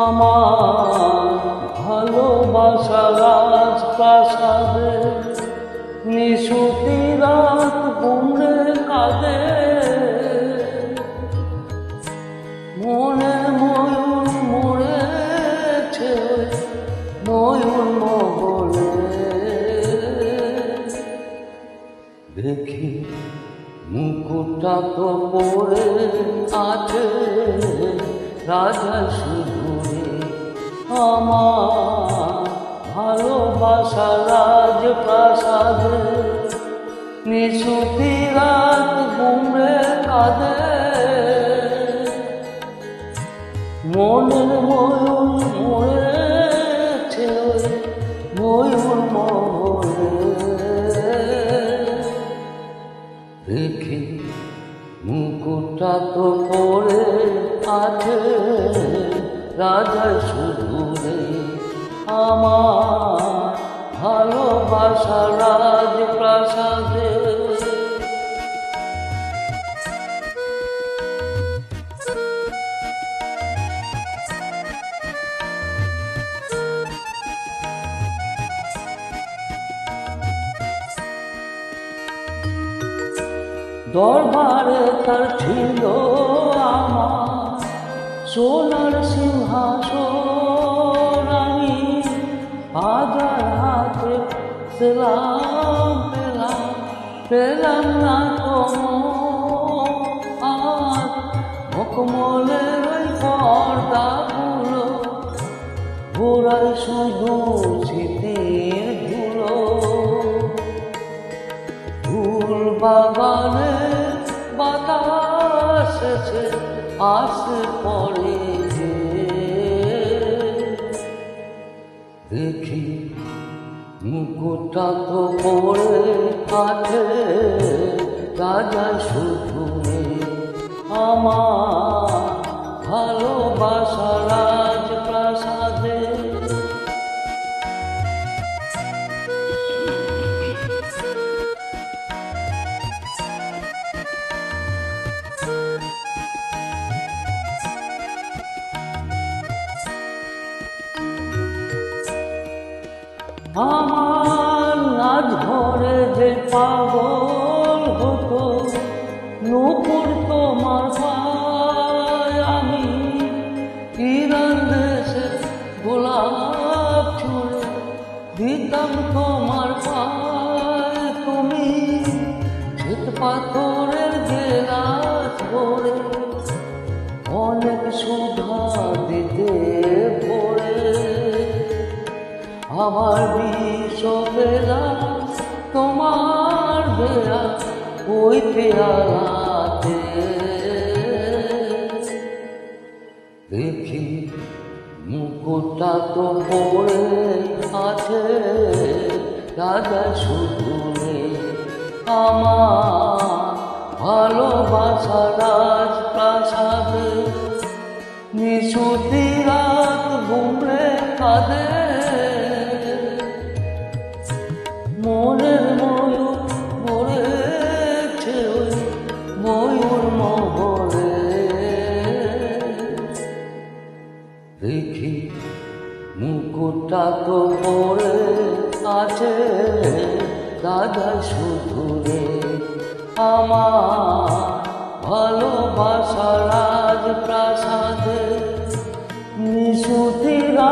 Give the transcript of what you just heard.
আমার ভালোবাসা রাজপ্রাসাদে নিশুতি রাত গুমড়ে কাঁদে। মনে ময়ূর মরেছে ময়ূর মহলে দেখি মুকুটটা তো পড়ে আছে, রাজা শুধুরে আমার ভালোবাসা রাজ প্রাসাদে নিশুতি রাত গুমড়ে কাঁদে। মনের ময়ূর মরেছে, ময়ূর দেখি মুকুটটা তো পড়ে আছে, রাজা শুধু আমার ভালোবাসা রাজ প্রাসাদে। দরবারে তার ছিল আমার সোনার সিংহাসন। হাজার হাতে পেলাম পেলাম না তো আজ মকমলের ওই পর্দাগুলো ঘোরায় শুধু স্মৃতির ধুলো। ফুল বাগানে বাতাস আসে পড়ে। মুকুটটা তো পড়ে আছে রাজা শুধু আমার ভালোবাসা রাজ প্রাসাদে আমার না ধরে যে পাগল হতো, নূপুর তোমার পায় আমি ইরান দেশে গোলাপ ছুঁড়ে দিতাম তোমার পায় তুমি। শ্বেত পাথরের গেলাস ভরে অনেক সুধা দিতে ভরে আমার বিষ বেলা তোমার বেলা ওই পেয়ালাতে। দেখি মুকুটটা তো পড়ে আছে, রাজা শুধু আমার ভালোবাসা রাজ প্রাসাদে নিশুতি রাত ঘুমড়ে কাঁদে। ডাকো পড়ে আছে দাদা শুধু রে আমার ভালোবাসার আজ প্রাসাদে নিশুতিরা